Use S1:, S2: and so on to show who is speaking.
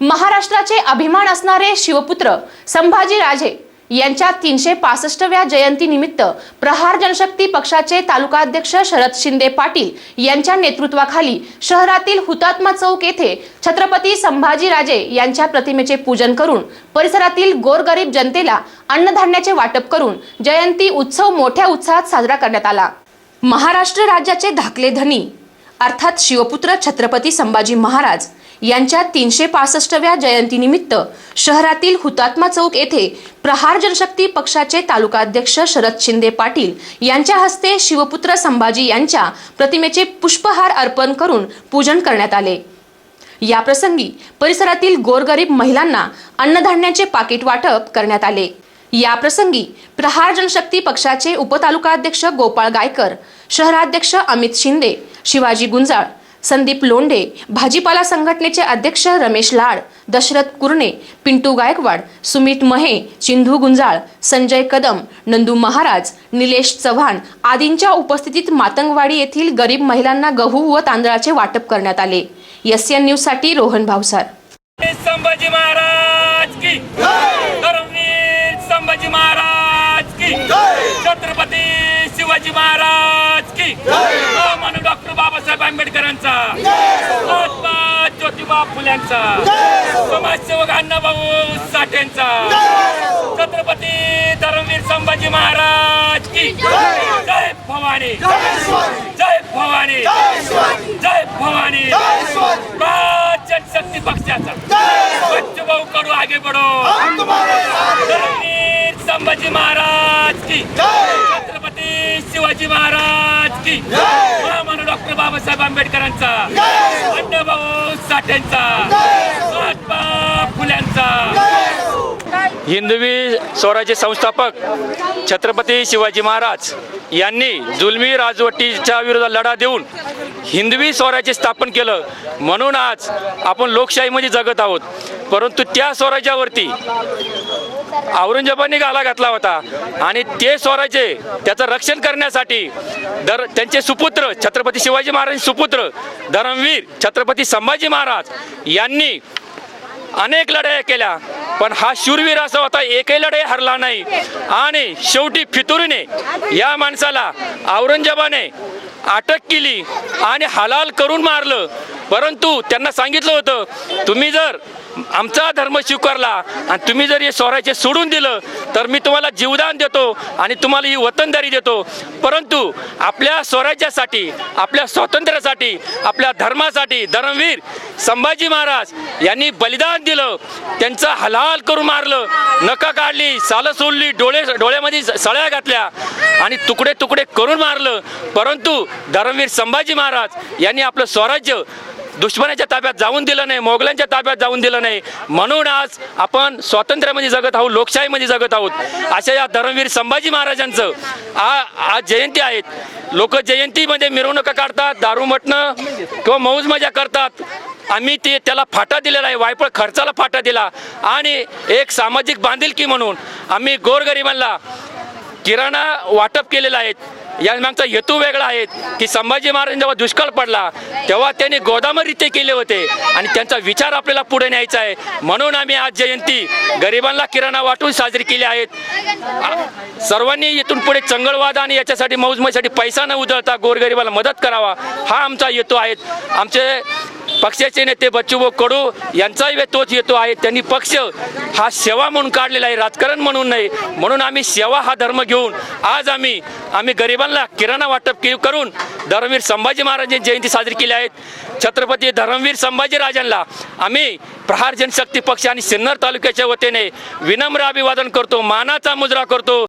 S1: महाराष्ट्राचे अभिमान असणारे शिवपुत्र संभाजी राजे यांच्या तीनशे पासष्टव्या जयंतीनिमित्त प्रहार जनशक्ती पक्षाचे तालुकाध्यक्ष शरद शिंदे पाटील यांच्या नेतृत्वाखाली शहरातील हुतात्मा चौक येथे छत्रपती संभाजीराजे यांच्या प्रतिमेचे पूजन करून परिसरातील गोरगरीब जनतेला अन्नधान्याचे वाटप करून जयंती उत्सव मोठ्या उत्साहात साजरा करण्यात आला. महाराष्ट्र राज्याचे धाकले धनी अर्थात शिवपुत्र छत्रपती संभाजी महाराज यांच्या तीनशे पासष्टव्या जयंतीनिमित्त शहरातील हुतात्मा चौक येथे प्रहार जनशक्ती पक्षाचे तालुकाध्यक्ष शरद शिंदे पाटील यांच्या हस्ते शिवपुत्र संभाजी यांच्या प्रतिमेचे पुष्पहार अर्पण करून पूजन करण्यात आले. या प्रसंगी परिसरातील गोरगरीब महिलांना अन्नधान्याचे पाकिट वाटप करण्यात आले. या प्रसंगी प्रहार जनशक्ती पक्षाचे उपतालुकाध्यक्ष गोपाळ गायकर शहराध्यक्ष अमित शिंदे शिवाजी गुंजाळ संदीप लोंढे भाजीपाला संघटनेचे अध्यक्ष रमेश लाड दशरथ कुरणे पिंटू गायकवाड सुमित महे चिंधू गुंजाळ संजय कदम नंदू महाराज निलेश चव्हाण आदींच्या उपस्थितीत मातंगवाडी येथील गरीब महिलांना गहू व तांदळाचे वाटप करण्यात आले. एस एन न्यूजसाठी रोहन भावसार.
S2: संभाजी महाराज की संभाजी महाराज की छत्रपती शिवाजी महाराज की डॉक्टर बाबासाहेब आंबेडकर ज्योतिबा फुल्यांचा. समाजसेवक अण्णाभाऊ साठेंचा. छत्रपती धर्मवीर संभाजी महाराज की जय भवानी! जय भवानी! जय भवानी! राज्य शक्ती पक्षाचा. बच्चू भाऊ कडू आगे बढो. धर्मवीर संभाजी महाराज की छत्रपती शिवाजी महाराज की महामानव डॉक्टर बाबासाहेब आंबेडकरांचा. त्यांचा. महात्मा फुल्यांचा. हिंदवी स्वराज्य संस्थापक छत्रपती शिवाजी महाराज यांनी जुलमी राजवटीच्या विरोधात लढा देऊन हिंदवी स्वराज्य स्थापन केलं. म्हणून आज आपण लोकशाहीमध्ये जगत आहोत. परंतु त्या स्वराज्यावरती औरंगजेबाने गाला घातला होता. आणि ते स्वराज्य त्याचं रक्षण करण्यासाठी दर त्यांचे सुपुत्र छत्रपती शिवाजी महाराज सुपुत्र धर्मवीर छत्रपती संभाजी महाराज यांनी अनेक लढाया केल्या. पण हा शूरवीर असा होता एकही लढाई हरला नाही. आणि शेवटी फितुरीने या माणसाला औरंगजेबाने अटक केली आणि हलाल करून मारलं. परंतु त्यांना सांगितलं होतं तुम्ही जर आमचा धर्म स्वीकारला आणि तुम्ही जर हे स्वराज्य सोडून दिलं तर मी तुम्हाला जीवदान देतो आणि तुम्हाला ही वतनदारी देतो. परंतु आपल्या स्वराज्यासाठी आपल्या स्वातंत्र्यासाठी आपल्या धर्मासाठी धर्मवीर संभाजी महाराज यांनी बलिदान दिलं. त्यांचं हलाल करून मारलं. नका काढली सालं सोडली डोळे डोळ्यामध्ये सळ्या घातल्या आणि तुकडे तुकडे करून मारलं. परंतु धर्मवीर संभाजी महाराज यांनी आपलं स्वराज्य दुश्मनाच्या ताब्यात जाऊन दिलं नाही मोगलांच्या ताब्यात जाऊन दिलं नाही. म्हणून आज आपण स्वातंत्र्यामध्ये जगत आहोत लोकशाहीमध्ये जगत आहोत. अशा या धर्मवीर संभाजी महाराजांचं आ आज जयंती आहेत. लोक जयंतीमध्ये मिरवणुका काढतात दारू मटणं किंवा मौज मजा करतात. आम्ही ते त्याला फाटा दिलेला आहे वायपळ खर्चाला फाटा दिला. आणि एक सामाजिक बांधिलकी म्हणून आम्ही गोरगरिबांना किराणा वाटप केलेला आहे. या हेतू वेगळा आहे की संभाजी महाराज जेव्हा दुष्काळ पडला तेव्हा त्यांनी गोदामरित्य केले होते आणि त्यांचा विचार आपल्याला पुढे न्यायचा आहे. म्हणून आम्ही आज जयंती गरिबांना किराणा वाटून साजरी केली आहेत. सर्वांनी इथून पुढे चंगळवाद आणि याच्यासाठी मौजमसाठी पैसा न उधळता गोरगरिबाला मदत करावा. हा आमचा हेतू आहे. आमचे पक्षाचे नेते बच्चूभाऊ कडू यांचाही तोच येतो आहे. त्यांनी पक्ष हा सेवा म्हणून काढलेला आहे राजकारण म्हणून नाही. म्हणून आम्ही सेवा हा धर्म घेऊन आज आम्ही आम्ही गरिबांना किराणा वाटप करून धर्मवीर संभाजी महाराजांची जयंती साजरी केली आहेत छत्रपती धर्मवीर संभाजी राजांना आम्ही प्रहार जनशक्ती पक्ष आणि सिन्नर तालुक्याच्या वतीने विनम्र अभिवादन करतो मानाचा मुजरा करतो.